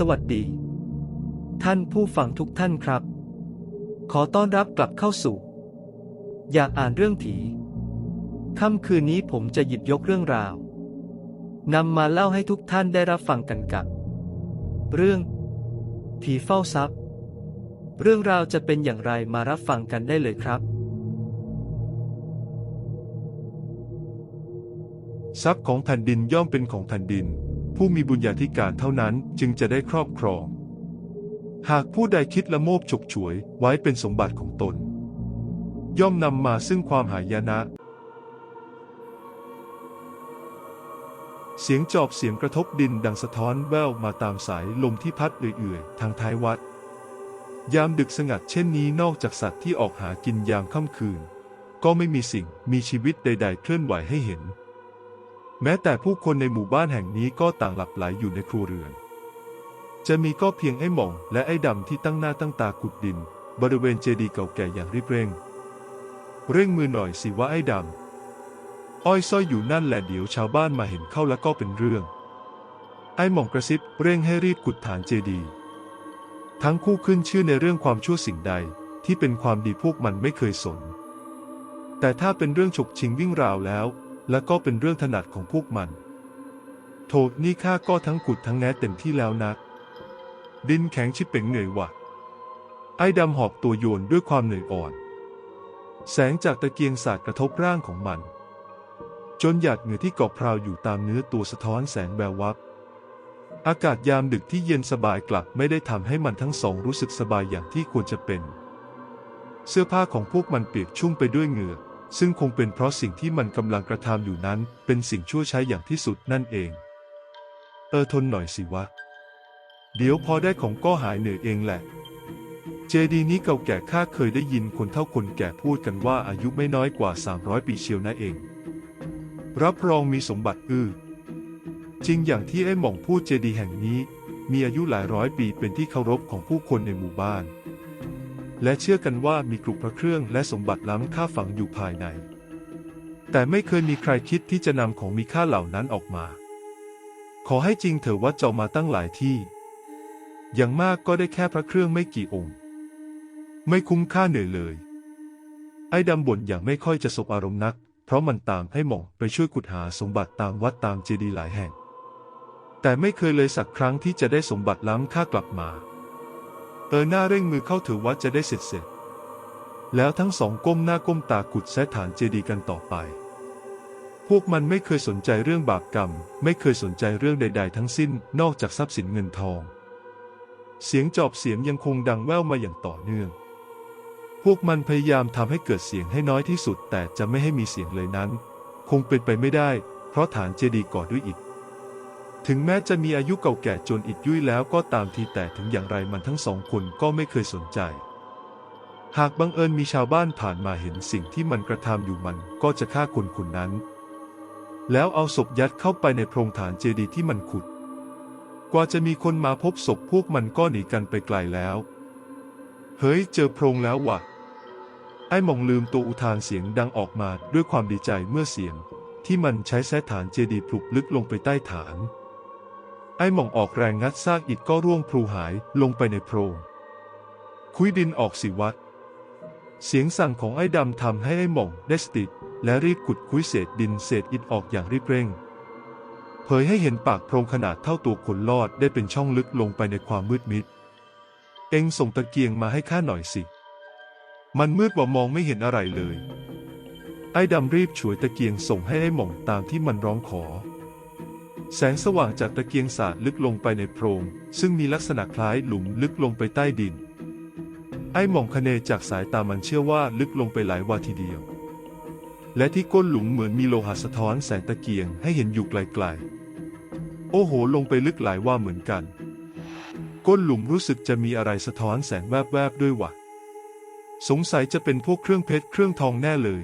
สวัสดี ท่านผู้ฟังทุกท่านครับ ขอต้อนรับกลับเข้าสู่ อยากอ่านเรื่องผีค่ำคืนนี้ผมจะหยิบยกเรื่องราวนำมาเล่าให้ทุกท่านได้รับฟังกันกับ เรื่อง ผีเฝ้าทรัพย์ เรื่องราวจะเป็นอย่างไรมารับฟังกันได้เลยครับ ทรัพย์ของแผ่นดินย่อมเป็นของแผ่นดิน ผู้มีบุญญาธิการเท่านั้นจึงจะได้ครอบครอง หากผู้ใดคิดละโมบฉกฉวยไว้เป็นสมบัติของตน ย่อมนำมาซึ่งความหายนะ เสียงจอบเสียงกระทบดินดังสะท้อนแว่วมาตามสายลมที่พัดเอื่อยๆ ทางท้ายวัด ยามดึกสงัดเช่นนี้นอกจากสัตว์ที่ออกหากินยามค่ำคืน ก็ไม่มีสิ่งมีชีวิตใด ๆ เคลื่อนไหวให้เห็น แม้แต่ผู้คนในหมู่บ้านแห่งนี้ก็ต่างหลับไหลอยู่ในครัวเรือน จะมีก็เพียงไอ้หม่องและไอ้ดำที่ตั้งหน้าตั้งตาขุดดิน บริเวณเจดีย์เก่าแก่อย่างรีบเร่ง เร่งมือหน่อยสิว่าไอ้ดำอ้อยซ้อยอยู่นั่นแหละเดี๋ยวชาวบ้านมาเห็นเข้าแล้วก็เป็นเรื่อง ไอ้หม่องกระซิบเร่งให้รีบขุดฐานเจดีย์ทั้งคู่ขึ้นชื่อในเรื่องความชั่วสิ่งใดที่เป็นความดีพวกมันไม่เคยสน แต่ถ้าเป็นเรื่องฉกชิงวิ่งราวแล้ว และก็เป็นเรื่องถนัดของพวกมันโทษนี่ข้าก็ทั้งขุดทั้งแงะเต็มที่แล้วนะดินแข็งชิบเป่งเหนื่อยว่ะ ไอ้ดำหอบตัวโยนด้วยความเหนื่อยอ่อน แสงจากตะเกียงสาดกระทบร่างของมัน จนหยาดเหงื่อที่เกาะพราวอยู่ตามเนื้อตัวสะท้อนแสงแวววับ อากาศยามดึกที่เย็นสบายกลับไม่ได้ทำให้มันทั้งสองรู้สึกสบายอย่างที่ควรจะเป็น เสื้อผ้าของพวกมันเปียกชุ่มไปด้วยเหงื่อ ซึ่งคงเป็นเพราะสิ่งที่มันกำลังกระทำอยู่นั้น เป็นสิ่งชั่วใช้อย่างที่สุดนั่นเอง เออทนหน่อยสิวะ เดี๋ยวพอได้ของก็หายเหนื่อยเองแหละ เจดีนี้เก่าแก่ข้าเคยได้ยินคนเท่าคนแก่พูดกันว่าอายุไม่น้อยกว่า 300 ปีเชียวนะเอง รับรองมีสมบัติอื้อจริงอย่างที่ไอ้หม่องพูดเจดีแห่งนี้ มีอายุหลายร้อยปีเป็นที่เคารพของผู้คนในหมู่บ้าน และเชื่อกันว่ามีกรุพระเครื่องและสมบัติล้ำค่าฝังอยู่ภายใน แต่ไม่เคยมีใครคิดที่จะนำของมีค่าเหล่านั้นออกมา ขอให้จริงเถอะว่าเจ้ามาตั้งหลายที่ อย่างมากก็ได้แค่พระเครื่องไม่กี่องค์ ไม่คุ้มค่าเหนื่อยเลย ไอ้ดำบ่นอย่างไม่ค่อยจะสบอารมณ์นัก เพราะมันตามให้หม่องไปช่วยขุดหาสมบัติตามวัดตามเจดีย์หลายแห่ง แต่ไม่เคยเลยสักครั้งที่จะได้สมบัติล้ำค่ากลับมา เออหน้าเร่งมือเข้าถือว่าจะได้เสร็จเสร็จ แล้วทั้งสองก้มหน้าก้มตาขุดแซะฐานเจดีย์กันต่อไป พวกมันไม่เคยสนใจเรื่องบาปกรรม ไม่เคยสนใจเรื่องใด ๆ ทั้งสิ้นนอกจากทรัพย์สินเงินทอง เสียงจอบเสียงยังคงดังแว่วมาอย่างต่อเนื่อง พวกมันพยายามทำให้เกิดเสียงให้น้อยที่สุด แต่จะไม่ให้มีเสียงเลยนั้น คงเป็นไปไม่ได้ เพราะฐานเจดีย์ก่อด้วยอิฐ ถึงแม้จะมีอายุเก่าแก่จนอิฐยุ่ยแล้วก็ตามทีแต่ถึงอย่างไรมันทั้งสองคนก็ไม่เคยสนใจ หากบังเอิญมีชาวบ้านผ่านมาเห็นสิ่งที่มันกระทำอยู่มันก็จะฆ่าคนคนนั้น แล้วเอาศพยัดเข้าไปในโพรงฐานเจดีย์ที่มันขุด กว่าจะมีคนมาพบศพพวกมันก็หนีกันไปไกลแล้ว เฮ้ยเจอโพรงแล้วว่ะ ไอ้หมองลืมตัวอุทานเสียงดังออกมาด้วยความดีใจเมื่อเสียงที่มันใช้แซะฐานเจดีย์ปลุกลึกลงไปใต้ฐาน ไอ้หม่องออกแรงงัดซากอิฐก็ร่วงพลูหายลงไปในโพรงคุยดินออกสิวัด เสียงสั่งของไอ้ดำทำให้ไอ้หม่องได้สติและรีบขุดคุยเศษดินเศษอิฐออกอย่างรีบเร่ง เผยให้เห็นปากโพรงขนาดเท่าตัวคนลอดได้เป็นช่องลึกลงไปในความมืดมิด เอ็งส่งตะเกียงมาให้ข้าหน่อยสิ มันมืดว่ามองไม่เห็นอะไรเลย ไอ้ดำรีบฉวยตะเกียงส่งให้ไอ้หม่องตามที่มันร้องขอ แสงสว่างจากตะเกียงสาดลึกลงไปในโพรง ซึ่งมีลักษณะคล้ายหลุมลึกลงไปใต้ดิน ไอ้หม่องคเนจากสายตามันเชื่อว่าลึกลงไปหลายวาทีเดียว และที่ก้นหลุมเหมือนมีโลหะสะท้อนแสงตะเกียงให้เห็นอยู่ไกลๆ โอ้โห ลงไปลึกหลายว่าเหมือนกัน ก้นหลุมรู้สึกจะมีอะไรสะท้อนแสงแวบๆด้วยวะสงสัยจะเป็นพวกเครื่องเพชรเครื่องทองแน่เลย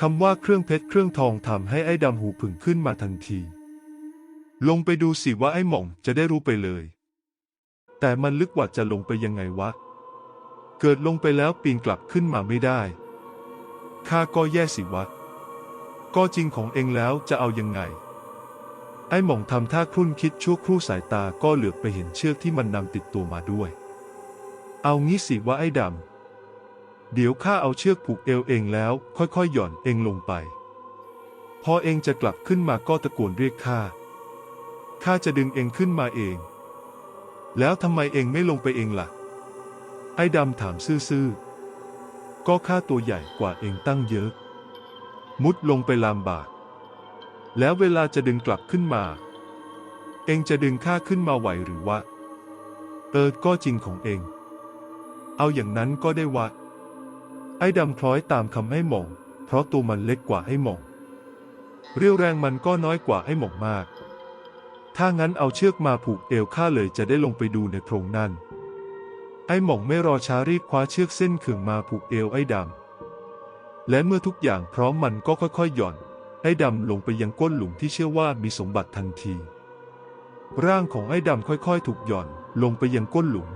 คำว่าเครื่องเพชรเครื่องทองทำให้ไอ้ดำหูผึ่งขึ้นมาทันที ลงไปดูสิว่าไอ้หม่องจะได้รู้ไปเลย แต่มันลึกกว่าจะลงไปยังไงวะ เกิดลงไปแล้วปีนกลับขึ้นมาไม่ได้ ข้าก็แย่สิวะ ก็จริงของเองแล้วจะเอายังไง ไอ้หม่องทำท่าครุ่นคิดชั่วครู่สายตาก็เหลือบไปเห็นเชือกที่มันนำติดตัวมาด้วย เอางี้สิว่าไอ้ดำ เดี๋ยวข้าเอาเชือกผูกเอวเองแล้ว ค่อยๆหย่อนเองลงไป พอเองจะกลับขึ้นมาก็ตะโกนเรียกข้า ข้าจะดึงเองขึ้นมาเอง แล้วทำไมเองไม่ลงไปเองล่ะ ไอ้ดำถามซื่อๆ ก็ข้าตัวใหญ่กว่าเองตั้งเยอะ มุดลงไปลามบาก แล้วเวลาจะดึงกลับขึ้นมา เองจะดึงข้าขึ้นมาไหวหรือว่าเออ ก็จริงของเอง เอาอย่างนั้นก็ได้วะ ไอ้ดำคล้อยตามคำให้หม่อง เพราะตัวมันเล็กกว่าไอ้หม่อง เรียวแรงมันก็น้อยกว่าไอ้หม่องมาก ถ้างั้นเอาเชือกมาผูกเอวข้าเลยจะได้ลงไปดูในโพรงนั่น ไอ้หม่องไม่รอช้ารีบคว้าเชือกเส้นขึงมาผูกเอวไอ้ดำ และเมื่อทุกอย่างพร้อมมันก็ค่อยๆหย่อน ไอ้ดำลงไปยังก้นหลุมที่เชื่อว่ามีสมบัติทันที ร่างของไอ้ดำค่อยๆ ถูกหย่อนลงไปยังก้นหลุม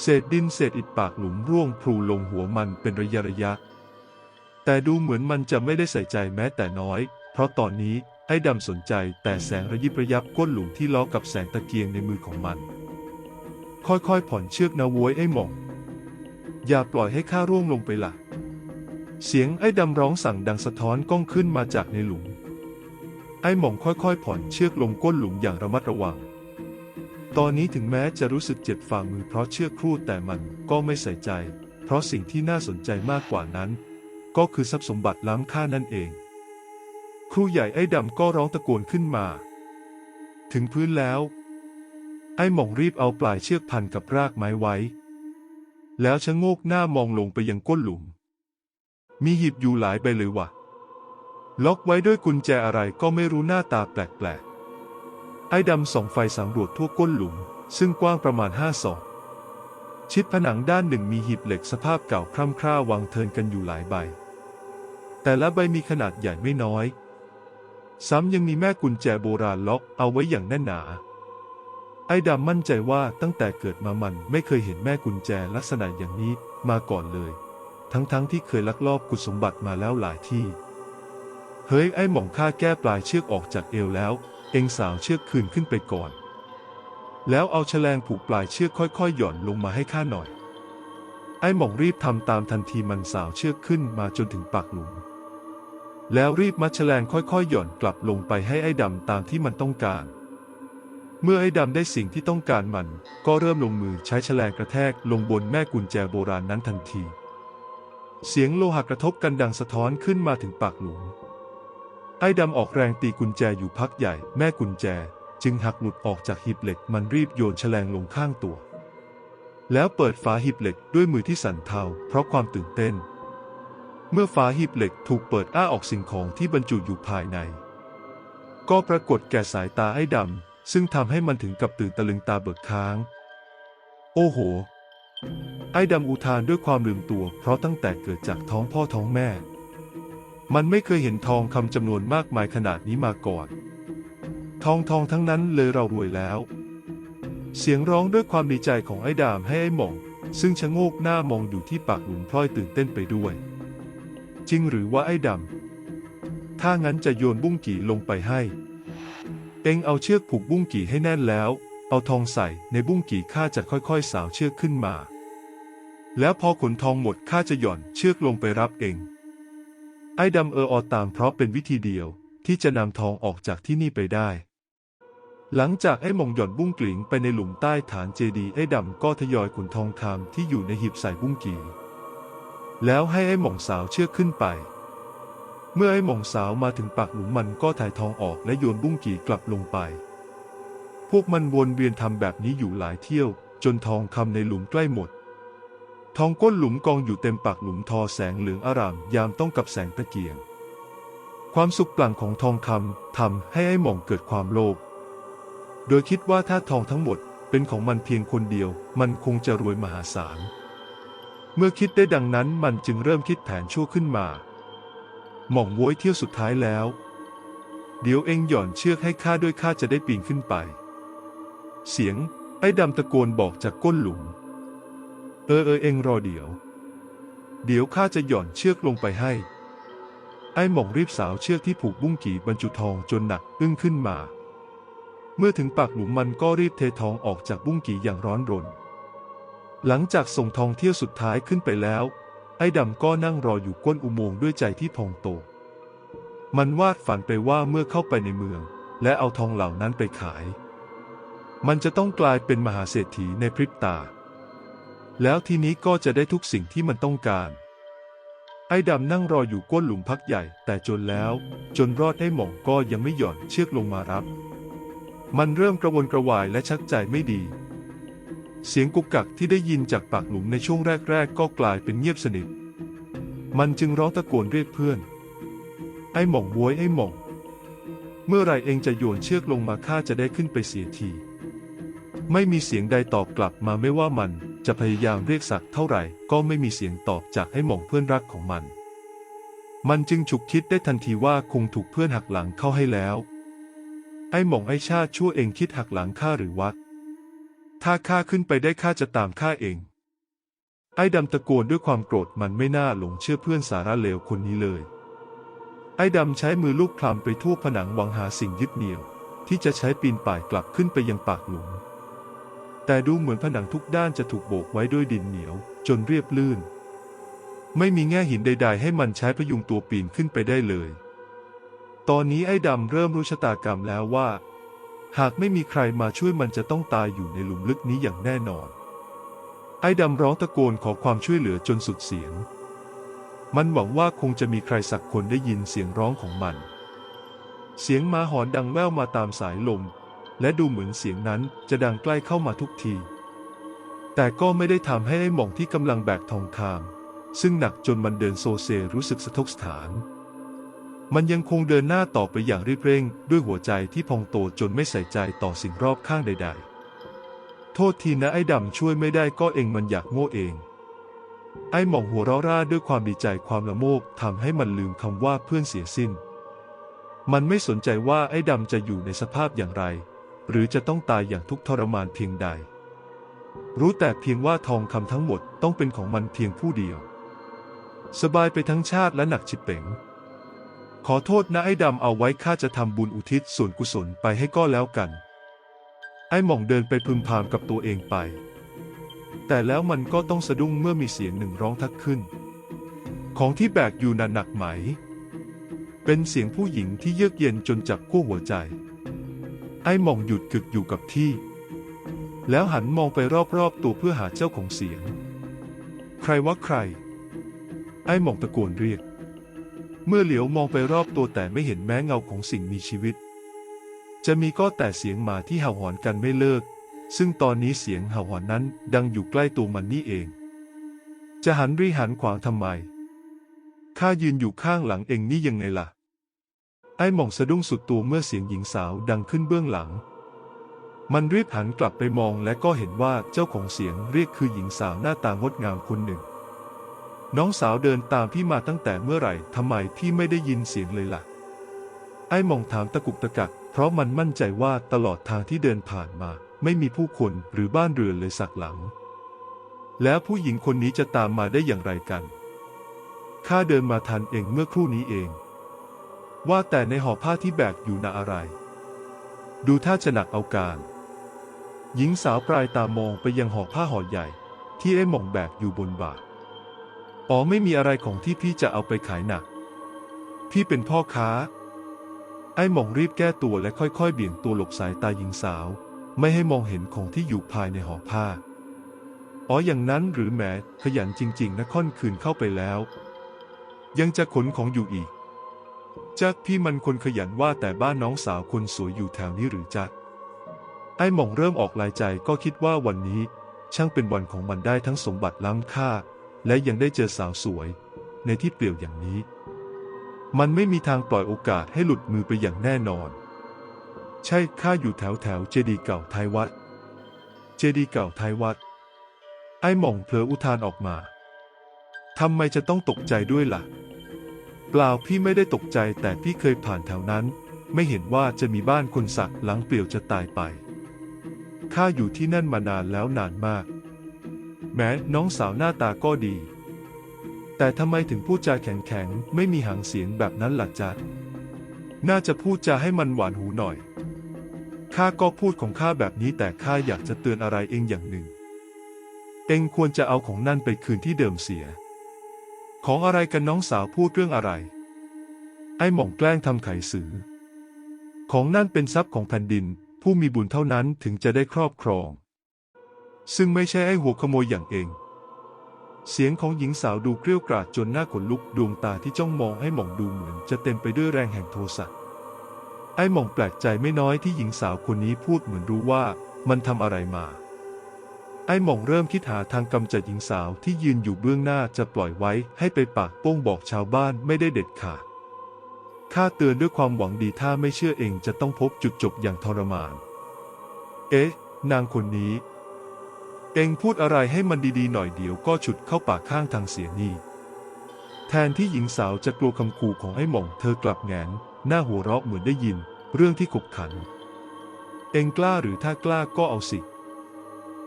เศษดินเศษอิฐปากหลุมร่วงพลูลงหัวมันเป็นระยะระยะ แต่ดูเหมือนมันจะไม่ได้ใส่ใจแม้แต่น้อย เพราะตอนนี้ ไอ้ดำสนใจแต่แสงระยิบระยับก้นหลุมที่ล้อกับแสงตะเกียงในมือของมัน ค่อยๆ ผ่อนเชือกนะโว้ยไอ้หม่อง อย่าปล่อยให้ข้าร่วงลงไปล่ะ เสียงไอ้ดำร้องสั่งดังสะท้อนก้องขึ้นมาจากในหลุม ไอ้หม่องค่อยๆ ผ่อนเชือกลงก้นหลุมอย่างระมัดระวัง ตอนนี้ถึงแม้จะรู้สึกเจ็บฝ่ามือเพราะเชือกครูดแต่มันก็ไม่ใส่ใจ เพราะสิ่งที่น่าสนใจมากกว่านั้น ก็คือทรัพย์สมบัติล้ำค่านั่นเอง ครูใหญ่ไอ้ดำก็ร้องตะโกนขึ้นมา ถึงพื้นแล้ว ไอ้หม่องรีบเอาปลายเชือกพันกับรากไม้ไว้ แล้วชะโงกหน้ามองลงไปยังก้นหลุม มีหีบอยู่หลายใบเลยวะล็อกไว้ด้วยกุญแจอะไรก็ไม่รู้หน้าตาแปลกๆ ไอ้ดำส่องไฟสำรวจทั่วก้นหลุม ซึ่งกว้างประมาณห้าศอกชิดผนังด้านหนึ่งมีหีบเหล็กสภาพเก่าคร่ำคร่าวางเทินกันอยู่หลายใบ แต่ละใบมีขนาดใหญ่ไม่น้อย ซ้ำยังมีแม่กุญแจโบราณล็อกเอาไว้อย่างแน่นหนา ไอ้ดำมั่นใจว่าตั้งแต่เกิดมามันไม่เคยเห็นแม่กุญแจลักษณะอย่างนี้มาก่อนเลย ทั้งๆทที่เคยลักลอบกุดสมบัติมาแล้วหลายที่ เฮ้ยไอ้หม่องข้าแก้ปลายเชือกออกจากเอวแล้ว เองสาวเชือกคืนขึ้นไปก่อน แล้วเอาแฉลงผูกปลายเชือกค่อยๆหย่อนลงมาให้ข้าหน่อย ไอ้หม่องรีบทำตามทันทีมันสาวเชือกขึ้นมาจนถึงปากหลุม แล้วรีบมัดแฉลงค่อยๆ หย่อนกลับลงไปให้ไอ้ดำตามที่มันต้องการ เมื่อไอ้ดำได้สิ่งที่ต้องการมัน ก็เริ่มลงมือใช้แฉลงกระแทกลงบนแม่กุญแจโบราณนั้นทันที เสียงโลหะกระทบกันดังสะท้อนขึ้นมาถึงปากหลุม ไอ้ดำออกแรงตีกุญแจอยู่พักใหญ่ แม่กุญแจ จึงหักหลุดออกจากหีบเหล็กมันรีบโยนแฉลงลงข้างตัว แล้วเปิดฝาหีบเหล็กด้วยมือที่สั่นเทาเพราะความตื่นเต้น เมื่อฝาหีบเหล็กถูกเปิดอ้าออกสิ่งของที่บรรจุอยู่ภายใน ก็ปรากฏแก่สายตาไอ้ดำซึ่งทำให้มันถึงกับตื่นตะลึงตาเบิกค้าง โอ้โห ไอ้ดำอุทานด้วยความลืมตัว เพราะตั้งแต่เกิดจากท้องพ่อท้องแม่ มันไม่เคยเห็นทองคำจำนวนมากมายขนาดนี้มาก่อน ทองทองทั้งนั้นเลยเรารวยแล้ว เสียงร้องด้วยความดีใจของไอ้ดามให้ไอ้หม่อง ซึ่งชะโงกหน้ามองอยู่ที่ปากหลุมพลอยตื่นเต้นไปด้วย จริงหรือว่าไอ้ดำ ถ้างั้นจะโยนบุ้งกี่ลงไปให้ เองเอาเชือกผูกบุ้งกี่ให้แน่นแล้ว เอาทองใส่ในบุ้งกี่ข้าจะค่อยๆ สาวเชือกขึ้นมา แล้วพอขนทองหมดข้าจะหย่อนเชือกลงไปรับเอง ไอ้ดำเอออตามเพราะเป็นวิธีเดียวที่จะนำทองออกจากที่นี่ไปได้ หลังจากไอ้มองหย่อนบุ้งกลิงไปในหลุมใต้ฐานเจดีย์ไอ้ดำก็ทยอยขนทองคำที่อยู่ในหีบใส่บุ้งกี แล้วให้ไอ้หม่องสาวเชือกขึ้นไป เมื่อไอ้หม่องสาวมาถึงปากหลุมมันก็ถ่ายทองออกและโยนบุ้งกีกลับลงไป พวกมันวนเวียนทำแบบนี้อยู่หลายเที่ยว จนทองคำในหลุมใกล้หมด ทองก้นหลุมกองอยู่เต็มปากหลุมทอแสงเหลืองอารามยามต้องกับแสงตะเกียง ความสุขปลั่งของทองคำทำให้ไอ้หม่องเกิดความโลภ โดยคิดว่าถ้าทองทั้งหมดเป็นของมันเพียงคนเดียว มันคงจะรวยมหาศาล เมื่อคิดได้ดังนั้นมันจึงเริ่มคิดแผนชั่วขึ้นมา หม่องโว้ยเที่ยวสุดท้ายแล้ว เดี๋ยวเองหย่อนเชือกให้ข้าด้วยข้าจะได้ปีนขึ้นไป เสียงไอ้ดำตะโกนบอกจากก้นหลุม เออเออเองรอเดี๋ยว เดี๋ยวข้าจะหย่อนเชือกลงไปให้ ไอ้หม่องรีบสาวเชือกที่ผูกบุ้งกีบรรจุทองจนหนักอึ้งขึ้นมา เมื่อถึงปากหลุมมันก็รีบเททองออกจากบุ้งกีอย่างร้อนรน หลังจากส่งทองเที่ยวสุดท้ายขึ้นไปแล้ว ไอ้ดำก็นั่งรออยู่ก้นอุโมงค์ด้วยใจที่พองโต มันวาดฝันไปว่าเมื่อเข้าไปในเมือง และเอาทองเหล่านั้นไปขาย มันจะต้องกลายเป็นมหาเศรษฐีในพริบตา แล้วทีนี้ก็จะได้ทุกสิ่งที่มันต้องการ ไอ้ดำนั่งรออยู่ก้นหลุมพักใหญ่ แต่จนแล้ว จนรอดไอ้หม่องก็ยังไม่หย่อนเชือกลงมารับ มันเริ่มกระวนกระวายและชักใจไม่ดี เสียงกุกกักที่ได้ยินจากปากหลุมในช่วงแรก ๆ ก็กลายเป็นเงียบสนิท มันจึงร้องตะโกนเรียกเพื่อน ไอ้หม่องบวยไอ้หม่อง เมื่อไรเองจะโยนเชือกลงมาข้าจะได้ขึ้นไปเสียที ไม่มีเสียงใดตอบกลับมาไม่ว่ามันจะพยายามเรียกสักเท่าไหร่ ก็ไม่มีเสียงตอบจากไอ้หม่องเพื่อนรักของมัน มันจึงฉุกคิดได้ทันทีว่าคงถูกเพื่อนหักหลังเข้าให้แล้ว ไอ้หม่องไอ้ชาติชั่วเองคิดหักหลังข้าหรือวัด ถ้าข้าขึ้นไปได้ข้าจะตามข้าเอง ไอ้ดำตะโกนด้วยความโกรธมันไม่น่าหลงเชื่อเพื่อนสาระเลวคนนี้เลย ไอ้ดำใช้มือลูบคลำไปทั่วผนังหวังหาสิ่งยึดเหนี่ยว ที่จะใช้ปีนป่ายกลับขึ้นไปยังปากหลุม แต่ดูเหมือนผนังทุกด้านจะถูกโบกไว้ด้วยดินเหนียวจนเรียบลื่น ไม่มีแง่หินใด ๆ ให้มันใช้พยุงตัวปีนขึ้นไปได้เลย ตอนนี้ไอ้ดำเริ่มรู้ชะตากรรมแล้วว่า หากไม่มีใครมาช่วยมันจะต้องตายอยู่ในหลุมลึกนี้อย่างแน่นอน ไอ้ดำร้องตะโกนขอความช่วยเหลือจนสุดเสียง มันหวังว่าคงจะมีใครสักคนได้ยินเสียงร้องของมัน เสียงมาหอนดังแว่วมาตามสายลม และดูเหมือนเสียงนั้นจะดังใกล้เข้ามาทุกที แต่ก็ไม่ได้ทำให้ไอ้หม่องที่กำลังแบกทองคำซึ่งหนักจนมันเดินโซเซรู้สึกสะทกสถาน มันยังคงเดินหน้าต่อไปอย่างรีบเร่ง ด้วยหัวใจที่พองโตจนไม่ใส่ใจต่อสิ่งรอบข้างใด ๆ โทษทีนะไอ้ดำช่วยไม่ได้ก็เองมันอยากโง่เอง ไอ้หม่องหัวเราะร่าด้วยความดีใจความละโมบทำให้มันลืมคำว่าเพื่อนเสียสิ้น มันไม่สนใจว่าไอ้ดำจะอยู่ในสภาพอย่างไร หรือจะต้องตายอย่างทุกทรมานเพียงใด รู้แต่เพียงว่าทองคำทั้งหมดต้องเป็นของมันเพียงผู้เดียว สบายไปทั้งชาติและหนักชิบเป๋ง ขอโทษนะไอ้ดำเอาไว้ข้าจะทำบุญอุทิศส่วนกุศลไปให้ก็แล้วกัน ไอ้หม่องเดินไปพึมพำกับตัวเองไป แต่แล้วมันก็ต้องสะดุ้งเมื่อมีเสียงหนึ่งร้องทักขึ้น ของที่แบกอยู่น่ะหนักไหม เป็นเสียงผู้หญิงที่เยือกเย็นจนจับขั้วหัวใจ ไอ้หม่องหยุดกึกอยู่กับที่ แล้วหันมองไปรอบๆตัวเพื่อหาเจ้าของเสียง ใครวะใคร ไอ้หม่องตะโกนเรียก เมื่อเหลียวมองไปรอบตัวแต่ไม่เห็นแม้เงาของสิ่งมีชีวิต จะมีก็แต่เสียงหมาที่เห่าหอนกันไม่เลิก ซึ่งตอนนี้เสียงเห่าหอนนั้นดังอยู่ใกล้ตัวมันนี่เอง จะหันรีหันขวางทำไม ข้ายืนอยู่ข้างหลังเองนี่ยังไงล่ะ ไอ้หม่องสะดุ้งสุดตัวเมื่อเสียงหญิงสาวดังขึ้นเบื้องหลัง มันรีบหันกลับไปมองและก็เห็นว่าเจ้าของเสียงเรียกคือหญิงสาวหน้าตางดงามคนหนึ่ง น้องสาวเดินตามพี่มาตั้งแต่เมื่อไหร่ทำไมพี่ไม่ได้ยินเสียงเลยล่ะ ไอ้มองถามตะกุกตะกัก เพราะมันมั่นใจว่าตลอดทางที่เดินผ่านมา ไม่มีผู้คนหรือบ้านเรือนเลยสักหลัง แล้วผู้หญิงคนนี้จะตามมาได้อย่างไรกัน ข้าเดินมาทันเองเมื่อครู่นี้เอง ว่าแต่ในห่อผ้าที่แบกอยู่น่ะอะไร ดูท่าจะหนักเอาการ หญิงสาวปลายตามองไปยังห่อผ้าห่อใหญ่ ที่ไอ้หม่องแบกอยู่บนบ่า อ๋อไม่มีอะไรของที่พี่จะเอาไปขายหนัก พี่เป็นพ่อค้า ไอ้หม่องรีบแก้ตัวและค่อยๆ เบี่ยงตัวหลบสายตาหญิงสาว ไม่ให้มองเห็นของที่อยู่ภายในห่อผ้า อ๋ออย่างนั้นหรือแหมขยันจริง ๆนะค่อนคืนเข้าไปแล้ว ยังจะขนของอยู่อีกจักพี่มันคนขยันว่าแต่บ้านน้องสาวคนสวยอยู่แถวนี้หรือจัก ไอ้หม่องเริ่มออกลายใจก็คิดว่าวันนี้ ช่างเป็นวันของมันได้ทั้งสมบัติล้ำค่า และยังได้เจอสาวสวย ในที่เปลี่ยวอย่างนี้ มันไม่มีทางปล่อยโอกาสให้หลุดมือไปอย่างแน่นอน ใช่ข้าอยู่แถวแถวเจดีเก่าท้ายวัด เจดีเก่าท้ายวัด ไอ้หม่องเผลออุทานออกมาทำไมจะต้องตกใจด้วยล่ะ เปล่าพี่ไม่ได้ตกใจแต่พี่เคยผ่านแถวนั้น ไม่เห็นว่าจะมีบ้านคนสักหลังเปลี่ยวจะตายไปข้าอยู่ที่นั่นมานานแล้วนานมาก แม้น้องสาวหน้าตาก็ดี แต่ทำไมถึงพูดจาแข็งๆ ไม่มีหางเสียงแบบนั้นล่ะจ๊ะ น่าจะพูดจาให้มันหวานหูหน่อย ข้าก็พูดของข้าแบบนี้แต่ข้าอยากจะเตือนอะไรเองอย่างหนึ่ง เองควรจะเอาของนั่นไปคืนที่เดิมเสีย ของอะไรกันน้องสาวพูดเรื่องอะไร ไอ้หม่องแกล้งทำไขสือ ของนั่นเป็นทรัพย์ของแผ่นดิน ผู้มีบุญเท่านั้นถึงจะได้ครอบครอง ซึ่งไม่ใช่ไอ้หัวขโมยอย่างเอง เสียงของหญิงสาวดูเกรี้ยวกราดจนหน้าขนลุกดวงตาที่จ้องมองไอ้หม่องดูเหมือนจะเต็มไปด้วยแรงแห่งโทสะไอ้หม่องแปลกใจไม่น้อยที่หญิงสาวคนนี้พูดเหมือนรู้ว่ามันทำอะไรมา ไอ้หม่องเริ่มคิดหาทางกำจัดหญิงสาวที่ยืนอยู่เบื้องหน้าจะปล่อยไว้ให้ไปปากโป้งบอกชาวบ้านไม่ได้เด็ดขาดข้าเตือนด้วยความหวังดีถ้าไม่เชื่อเองจะต้องพบจุดจบอย่างทรมาน เอ๊ะ นางคนนี้ เองพูดอะไรให้มันดีๆหน่อยเดี๋ยวก็ฉุดเข้าปากข้างทางเสียนี่แทนที่หญิงสาวจะกลัวคำขู่ของไอ้หม่องเธอกลับแงนหน้าหัวเราะเหมือนได้ยิน เรื่องที่ขบขัน เองกล้าหรือถ้ากล้าก็เอาสิ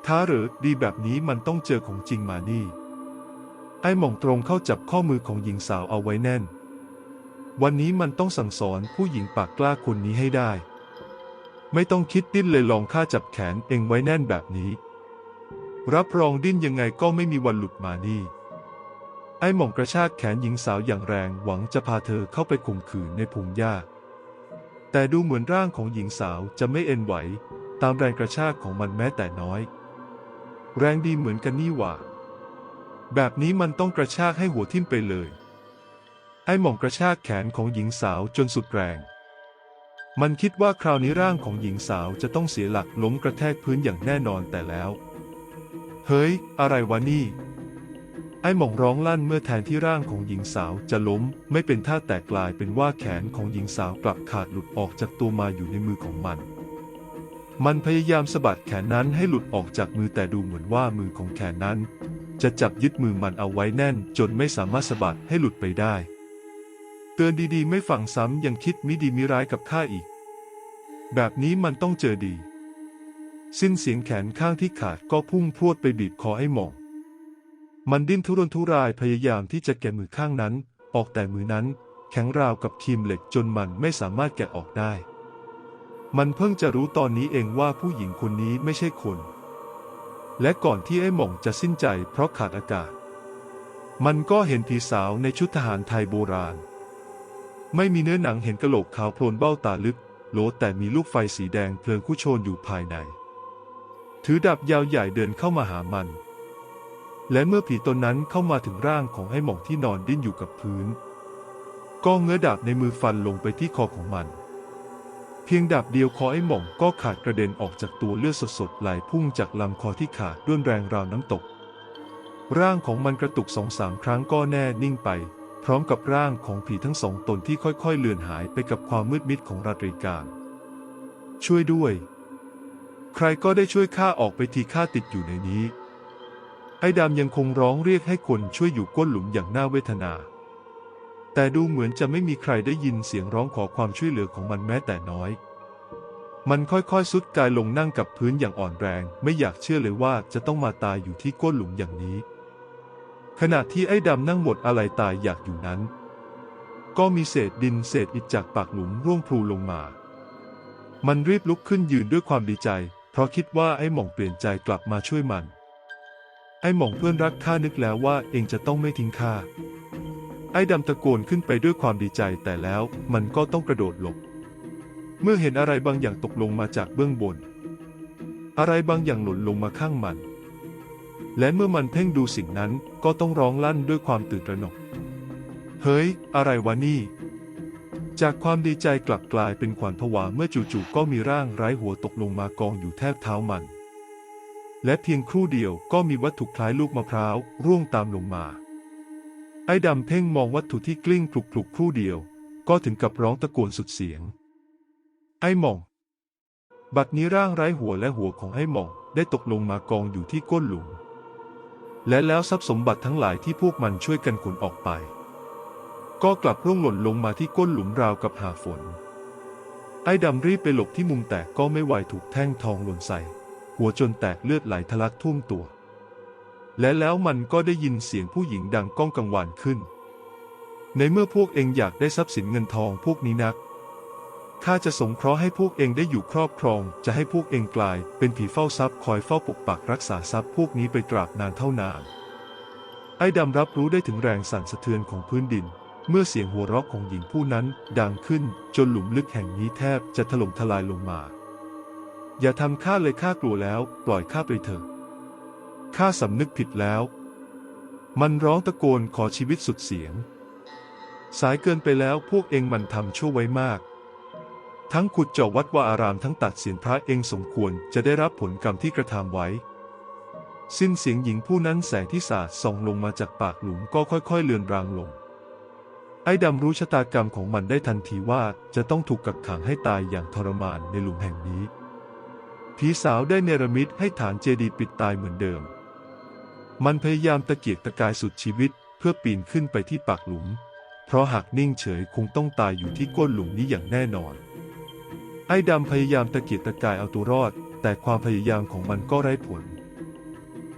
ท้าหรือดีแบบนี้มันต้องเจอของจริงมานี่ ไอ้หม่องตรงเข้าจับข้อมือของหญิงสาวเอาไว้แน่น วันนี้มันต้องสั่งสอนผู้หญิงปากกล้าคนนี้ให้ได้ ไม่ต้องคิดดิ้นเลยลองข้าจับแขนเองไว้แน่นแบบนี้ รับรองดิ้นยังไงก็ไม่มีวันหลุดมานี่ ไอ้หม่องกระชากแขนหญิงสาวอย่างแรงหวังจะพาเธอเข้าไปข่มขืนในพงหญ้า แต่ดูเหมือนร่างของหญิงสาวจะไม่เอ็นไหว ตามแรงกระชากของมันแม้แต่น้อย แรงดีเหมือนกันนี่หว่า แบบนี้มันต้องกระชากให้หัวทิ่มไปเลย ไอ้หม่องกระชากแขนของหญิงสาวจนสุดแรงมันคิดว่าคราวนี้ร่างของหญิงสาวจะต้องเสียหลักล้มกระแทกพื้นอย่างแน่นอนแต่แล้ว เฮ้ย อะไรวะนี่ ไอ้หม่องร้องลั่นเมื่อแทนที่ร่างของหญิงสาวจะล้ม ไม่เป็นท่าแตกกลายเป็นว่าแขนของหญิงสาวกลับขาดหลุดออกจากตัวมาอยู่ในมือของมัน มันพยายามสะบัดแขนนั้นให้หลุดออกจากมือแต่ดูเหมือนว่ามือของแขนนั้น จะจับยึดมือมันเอาไว้แน่น จนไม่สามารถสะบัดให้หลุดไปได้ เตือนดีๆ ไม่ฟังซ้ำยังคิดมิดีมิร้ายกับข้าอีก แบบนี้มันต้องเจอดี สิ้นเสียงแขนข้างที่ขาดก็พุ่งพรวดไปบีบคอไอ้หม่อง มันดิ้นทุรนทุรายพยายามที่จะแกะมือข้างนั้น ออกแต่มือนั้น แข็งราวกับครีมเหล็กจนมันไม่สามารถแกะออกได้ มันเพิ่งจะรู้ตอนนี้เองว่าผู้หญิงคนนี้ไม่ใช่คน และก่อนที่ไอ้หม่องจะสิ้นใจเพราะขาดอากาศ มันก็เห็นผีสาวในชุดทหารไทยโบราณ ไม่มีเนื้อหนังเห็นกระโหลกขาวโพลนเบ้าตาลึกโลแต่มีลูกไฟสีแดงเพลิงคุโชนอยู่ภายใน ถือดาบยาวใหญ่เดินเข้ามาหามัน และเมื่อผีตนนั้นเข้ามาถึงร่างของไอ้หม่องที่นอนดิ้นอยู่กับพื้น ก็เงื้อดาบในมือฟันลงไปที่คอของมัน เพียงดาบเดียวคอไอ้หม่องก็ขาดกระเด็นออกจากตัวเลือดสดๆไหลพุ่งจากลำคอที่ขาดด้วยแรงราวน้ำตก ร่างของมันกระตุกสองสามครั้งก็แน่นิ่งไป พร้อมกับร่างของผีทั้งสองตนที่ค่อยๆเลือนหายไปกับความมืดมิดของราตรีการช่วยด้วย ใครก็ได้ช่วยข้าออกไปทีข้าติดอยู่ในนี้ ไอ้ดำยังคงร้องเรียกให้คนช่วยอยู่ก้นหลุมอย่างน่าเวทนา แต่ดูเหมือนจะไม่มีใครได้ยินเสียงร้องขอความช่วยเหลือของมันแม้แต่น้อย มันค่อยๆสุดกายลงนั่งกับพื้นอย่างอ่อนแรง ไม่อยากเชื่อเลยว่าจะต้องมาตายอยู่ที่ก้นหลุมอย่างนี้ ขณะที่ไอ้ดำนั่งหมดอะไรตายอยากอยู่นั้น ก็มีเศษดินเศษอิฐจากปากหลุมร่วงพลูลงมามันรีบลุกขึ้นยืนด้วยความดีใจ ราะคิดว่าไอ้หม่องเปลี่ยนใจกลับมาช่วยมัน ไอ้หม่องเพื่อนรักข้านึกแล้วว่าเองจะต้องไม่ทิ้งข้า ไอ้ดำตะโกนขึ้นไปด้วยความดีใจแต่แล้วมันก็ต้องกระโดดหลบ เมื่อเห็นอะไรบางอย่างตกลงมาจากเบื้องบน อะไรบางอย่างหล่นลงมาข้างมัน และเมื่อมันเพ่งดูสิ่งนั้นก็ต้องร้องลั่นด้วยความตื่นตระหนก เฮ้ย อะไรวะนี่ จากความดีใจกลับกลายเป็นขวัญผวาเมื่อจู่ๆก็มีร่างไร้หัวตกลงมากองอยู่แทบเท้ามัน และเพียงครู่เดียวก็มีวัตถุคล้ายลูกมะพร้าวร่วงตามลงมา ไอ้ดำเพ่งมองวัตถุที่กลิ้งคลุกๆครู่เดียว ก็ถึงกับร้องตะโกนสุดเสียง ไอ้หม่อง บัดนี้ร่างไร้หัวและหัวของไอ้หม่องได้ตกลงมากองอยู่ที่ก้นหลุม และแล้วทรัพย์สมบัติทั้งหลายที่พวกมันช่วยกันขนออกไป ก็กลับร่วงหล่นลงมาที่ก้นหลุมราวกับหาฝน ไอ้ดำรีบไปหลบที่มุมแตกก็ไม่ไหวถูกแท่งทองหล่นใส่ หัวจนแตกเลือดไหลทะลักท่วมตัว และแล้วมันก็ได้ยินเสียงผู้หญิงดังก้องกังวานขึ้น ในเมื่อพวกเองอยากได้ทรัพย์สินเงินทองพวกนี้นักข้าจะสงเคราะห์ให้พวกเองได้อยู่ครอบครอง จะให้พวกเองกลาย เป็นผีเฝ้าทรัพย์คอยเฝ้าปกปักรักษาทรัพย์พวกนี้ไปตราบนานเท่านาน ไอ้ดำรับรู้ได้ถึงแรงสั่นสะเทือนของพื้นดิน เมื่อเสียงหัวเราะของหญิงผู้นั้นดังขึ้นจนหลุมลึกแห่งนี้แทบจะถล่มทลายลงมา อย่าทำข้าเลยข้ากลัวแล้วปล่อยข้าไปเถอะข้าสำนึกผิดแล้ว มันร้องตะโกนขอชีวิตสุดเสียง สายเกินไปแล้วพวกเองมันทำชั่วไว้มาก ทั้งขุดเจาะวัดวาอารามทั้งตัดเสียนพระเองสมควรจะได้รับผลกรรมที่กระทำไว้ สิ้นเสียงหญิงผู้นั้นแสงที่สาดส่องลงมาจากปากหลุมก็ค่อยๆเลือนรางลง ไอ้ดำรู้ชะตากรรมของมันได้ทันทีว่าจะต้องถูกกักขังให้ตายอย่างทรมานในหลุมแห่งนี้ ผีสาวได้เนรมิตให้ฐานเจดีย์ปิดตายเหมือนเดิม มันพยายามตะเกียกตะกายสุดชีวิตเพื่อปีนขึ้นไปที่ปากหลุม เพราะหากนิ่งเฉยคงต้องตายอยู่ที่ก้นหลุมนี้อย่างแน่นอน ไอ้ดำพยายามตะเกียกตะกายเอาตัวรอด แต่ความพยายามของมันก็ไร้ผล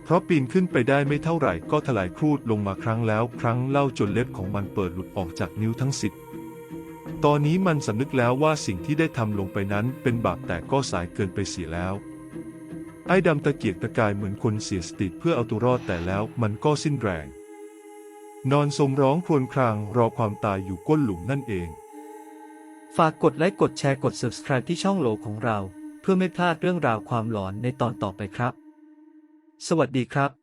เพราะปีนขึ้นไปได้ไม่เท่าไหร่ก็ถลายครูดลงมาครั้งแล้ว ครั้งเล่าจนเล็บของมันเปิดหลุดออกจากนิ้วทั้งสิบตอนนี้มันสำนึกแล้วว่าสิ่งที่ได้ทำลงไปนั้นเป็นบาปแต่ก็สายเกินไปเสียแล้ว ไอ้ดำตะเกียกตะกายเหมือนคนเสียสติเพื่อเอาตัวรอดแต่แล้วมันก็สิ้นแรง นอนสมร้องครวญครางรอความตายอยู่ก้นหลุมนั่นเอง ฝากกดไลค์กดแชร์กด subscribe ที่ช่องโหลของเรา เพื่อไม่พลาดเรื่องราวความหลอนในตอนต่อไปครับ สวัสดีครับ